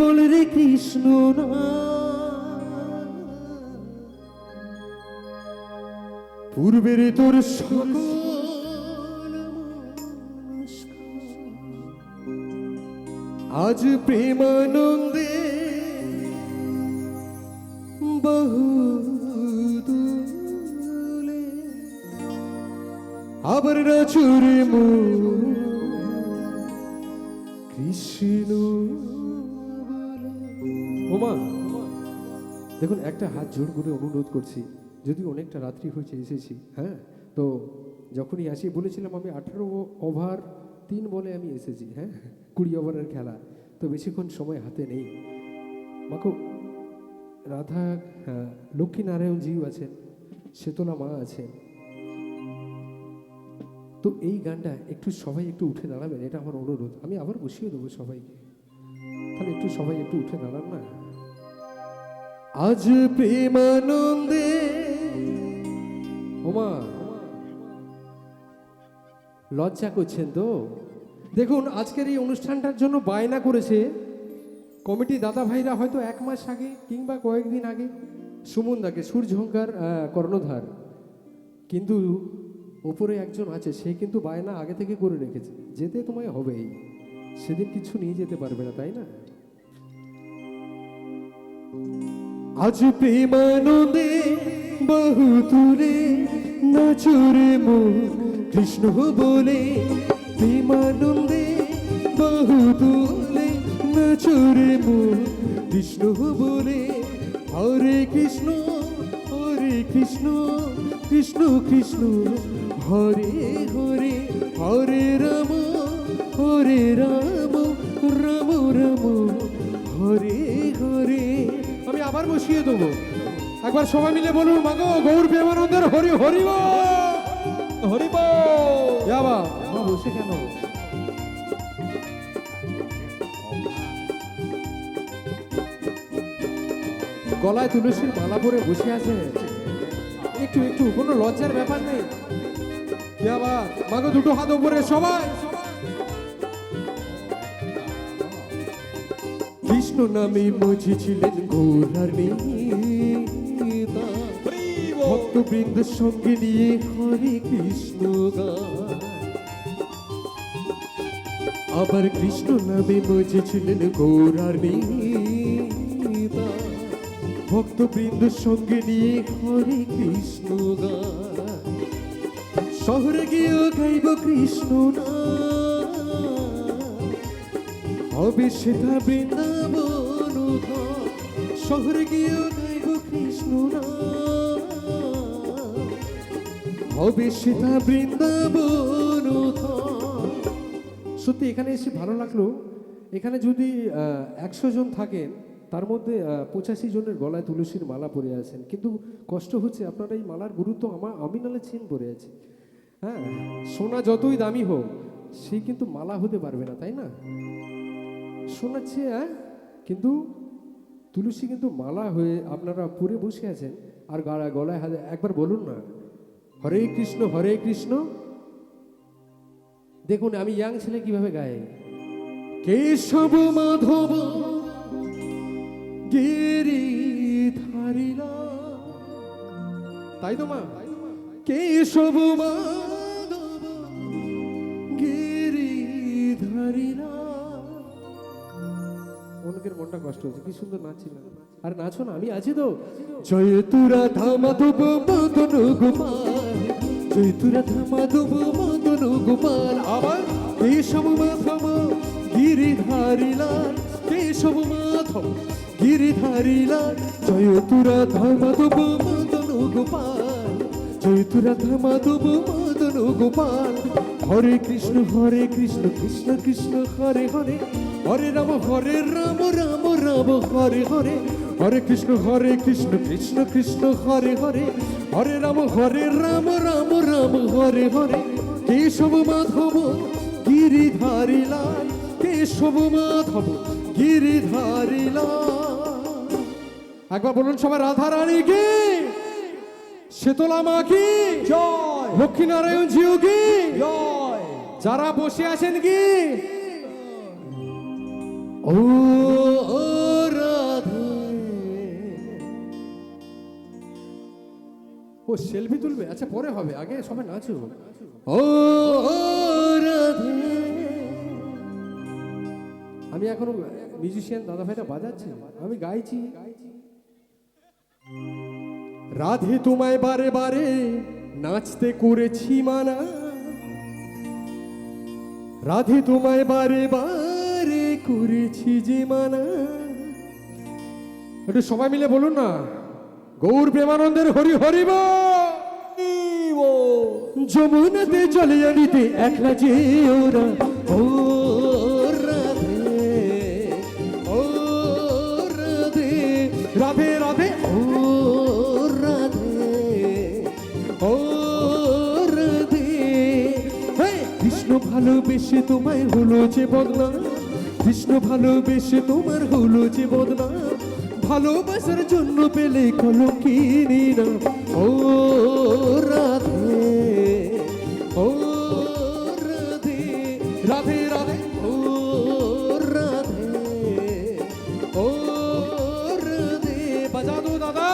বল রে কৃষ্ণ পূর্বের তোর আজ প্রেমানন্দে বহু আবার নাচুরে মো কৃষ্ণ। ওমা দেখুন একটা হাত জোর করে অনুরোধ করছি যদি অনেকটা রাত্রি হয়েছে এসেছি হ্যাঁ? তো যখনই আসি বলেছিলাম আমি আঠারো ওভার তিন বলে আমি এসেছি হ্যাঁ? কুড়ি ওভারের খেলা। তো বেশিক্ষণ সময় হাতে নেই। মাকো রাধা হ্যাঁ, লক্ষ্মীনারায়ণজিও আছেন শীতলা মা আছেন। তো এই গানটা একটু সবাই একটু উঠে দাঁড়াবেন এটা আমার অনুরোধ। আমি আবার বসিয়ে দেবো সবাইকে। তাহলে একটু সবাই একটু উঠে দাঁড়ান না? আজ প্রেমানন্দে। ওমা। লজ্জা করছেন তো? দেখুন, আজকের এই অনুষ্ঠানটার জন্য বায়না করেছে কমিটি দাদা ভাইরা হয়তো এক মাস আগে কিংবা কয়েকদিন আগে সুমনদাকে সূর্যহংকার কর্ণধার। কিন্তু ওপরে একজন আছে, সে কিন্তু বায়না আগে থেকে করে রেখেছে। যেতে তোমায় হবেই। সেদিন কিছু নিয়ে যেতে পারবে না, তাই না? আজ প্রেমানন্দে বহু দূরে নাচুরে মো কৃষ্ণ বলে, প্রেমানন্দে বহু দূরে নাচুরে মো কৃষ্ণ বলে, হরে কৃষ্ণ হরে কৃষ্ণ কৃষ্ণ কৃষ্ণ। হরে হরে হরে রাম হরে রাম রাম রাম। হরে হরে। আমি আবার বসিয়ে দেবো। একবার সবাই মিলে বলুন মাগো গৌর প্রেমানন্দের হরি হরিব হরিব যাবা বসে কেন? গলায় তুলসীর মালা পরে বসে আছে। একটু একটু কোনো লজ্জার ব্যাপার নেই। যাবা মাগো দুটো হাত উপরে সবাই। কৃষ্ণ নামে মজেছিলেন ঘোড়ার নেতা ভক্তবৃন্দ সঙ্গে নিয়ে হরে কৃষ্ণ আবার কৃষ্ণ নামে মজেছিলেন ঘোড়ার নেতা ভক্তবৃন্দ সঙ্গে নিয়ে হরে কৃষ্ণ শহরে গিয়েও গাইব কৃষ্ণ না হবে সেটা ধাম। কৃষ্ণ। হবে সেটা বৃন্দাবন সত্যি, এখানে এসে ভালো লাগল। এখানে যদি একশো জন থাকেন, তার মধ্যে পঁচাশি জনের গলায় তুলসীর মালা পরে আছেন। কিন্তু কষ্ট হচ্ছে, আপনারা এই মালার গুরুত্ব আমার আমি নালে চিন পরে আছে। হ্যাঁ সোনা যতই দামি হোক, সে কিন্তু মালা হতে পারবে না, তাই না? শোনাচ্ছে হ্যাঁ কিন্তু তুলসী কিন্তু মালা হয়ে আপনারা পরে বসে আছেন। আর গাড়া গলায় হাতে একবার বলুন না, হরে কৃষ্ণ হরে কৃষ্ণ। দেখুন, আমি ইয়াং ছেলে কীভাবে গায়ে কেশব মাধব, গিরি ধারিলা। তাই তো মা? কেশব মাধব অনেকের মনটা কষ্ট হচ্ছে কি সুন্দর নাচছিলেন আর নাচো না, আমি আছি তো। জয় তুরা ধামাধব মদন গোপাল। জয় তুরা ধামাধব মদন গোপাল। আবার কেশব কেশব জয় তুরা ধামাধব মদন গোপাল। জয় তুরা ধামাধব মদন গোপাল। হরে কৃষ্ণ হরে কৃষ্ণ কৃষ্ণ কৃষ্ণ, হরে হরে। হরে রাম হরে রাম রাম রাম হরে হরে। হরে কৃষ্ণ হরে কৃষ্ণ কৃষ্ণ কৃষ্ণ হরে হরে। হরে রাম হরে রাম রাম রাম হরে হরে। কেশব মাধব গিরিধারী লাল। কেশব মাধব গিরিধারী লাল। একবার বলুন সবাই রাধা রানী কি? শীতলা মা কি? জয়। লক্ষ্মীনারায়ণ জিও কি? জয়। যারা বসে আছেন কি? ও রাধে। ও, সেলফি তুলবে? আচ্ছা পরে হবে। আগে সবাই নাচু ও রাধে। আমি এখনও মিউজিশিয়ান দাদা ভাইটা বাজাচ্ছি। আমি গাইছি। রাধে তোমায় বারে বারে নাচতে করেছি মানা। রাধে তোমায় বারে বারে করেছি যে মানা। একটু সবাই মিলে বলুন না গৌর প্রেমানন্দের হরি হরিব যমুনাতে চলে জানিতে একলা যে ওরা ও রাধে ও রাধে। রাধে রাধে। ও রাধে ও রাধে। কৃষ্ণ ভালোবেসে তোমায় হলো যে বদনাম কৃষ্ণ ভালোবেসে তোমার হলো যে বদনাম ভালোবাসার জন্য পেলে কলঙ্কিনী না। ও রাধে ও রাধে রাধে রাধে, ও রাধে ও রাধে। বাজা দো দাদা।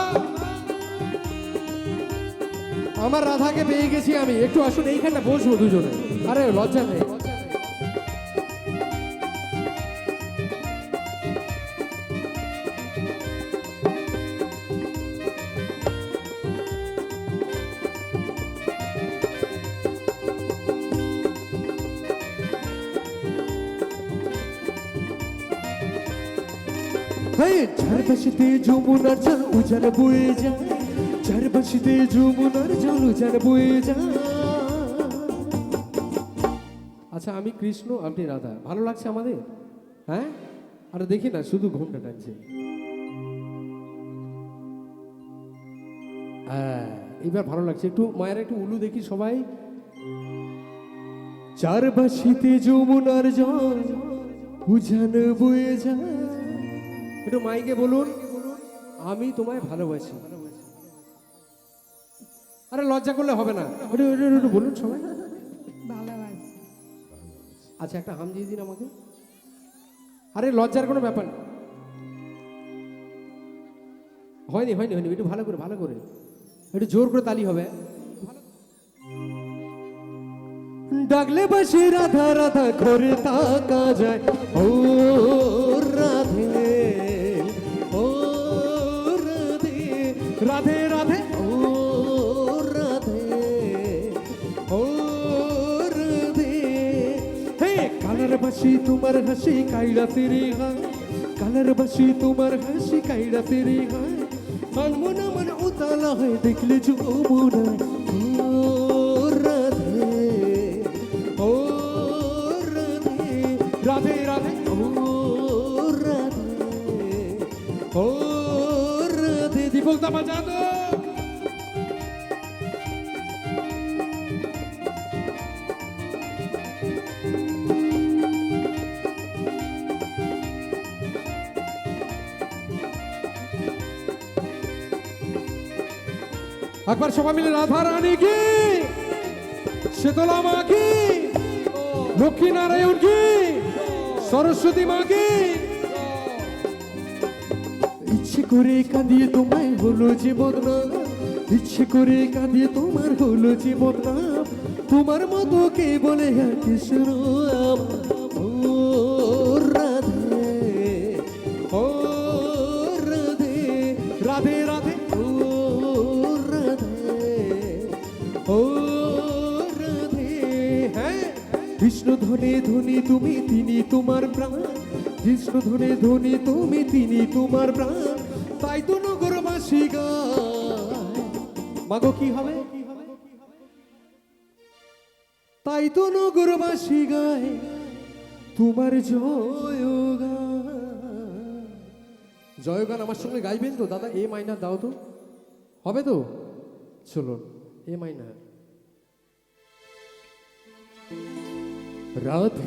আমার রাধাকে পেয়ে গেছি আমি। একটু আসুন, এইখানটা বসবো দুজনে। আরে লজ্জা নেই। হ্যাঁ ঝাড়বাসিতে যমুনার জল, উজান বয়ে যায়। ঝাড়বাসিতে যমুনার জল বয়ে যায়। আচ্ছা আমি কৃষ্ণ, আপনি রাধা। ভালো লাগছে আমাদের? হ্যাঁ? আর দেখি না, শুধু ঘুমটা টানছে। হ্যাঁ এবার ভালো লাগছে। একটু মায়ের একটু উলু দেখি সবাই। চারবাসিতে যমুনার জল, উজান বয়ে যায়। একটু মাইকে বলুন আমি তোমায় ভালোবাসি। আরে লজ্জা করলে হবে না। একটু একটু একটু বলুন সবাই। আচ্ছা একটা হাম দিয়ে দিন আমাকে। আরে লজ্জার কোনো ব্যাপার না। হয়নি হয়নি হয়নি একটু ভালো করে ভালো করে। একটু জোর করে তালি হবে। ডাকলে বাসি রাধা রাধা করে তাকা যায়। ও ও রাধে হে কালার বাসি তোমার হাসি কাইড়া তেরে গায় কালার বাসি তোমার হাসি কাইড়া তেরে গায় মন মন মন উতালা হয় দেখলে যমুনা ও রাধে রাধে ও রাধে দীপক দা বাজা একবার সবাই মিলে রাধা রানী কি? শীতলা মা কি? লক্ষ্মী নারায়ণ কি? সরস্বতী মা কি? ইচ্ছে করে কাঁদিয়ে তোমায় হলো যে বদনাম ইচ্ছে করে কাঁদিয়ে তোমার হলো যে বদনাম তোমার মতো কে বলে হ্যাঁ কৃষ্ণ কৃষ্ণ ধনে ধনি তুমি তিনি তোমার প্রাণ। কৃষ্ণ ধনে ধনি তুমি তিনি তোমার প্রাণ। তাই তো নগরবাসী মাগো, কি হবে? তাই তো নগরবাসী গায় তোমার জয় গান আমার সঙ্গে গাইবেন তো? দাদা, এ মাইনা দাও তো। হবে তো? চলুন, এ মাইনা রাধে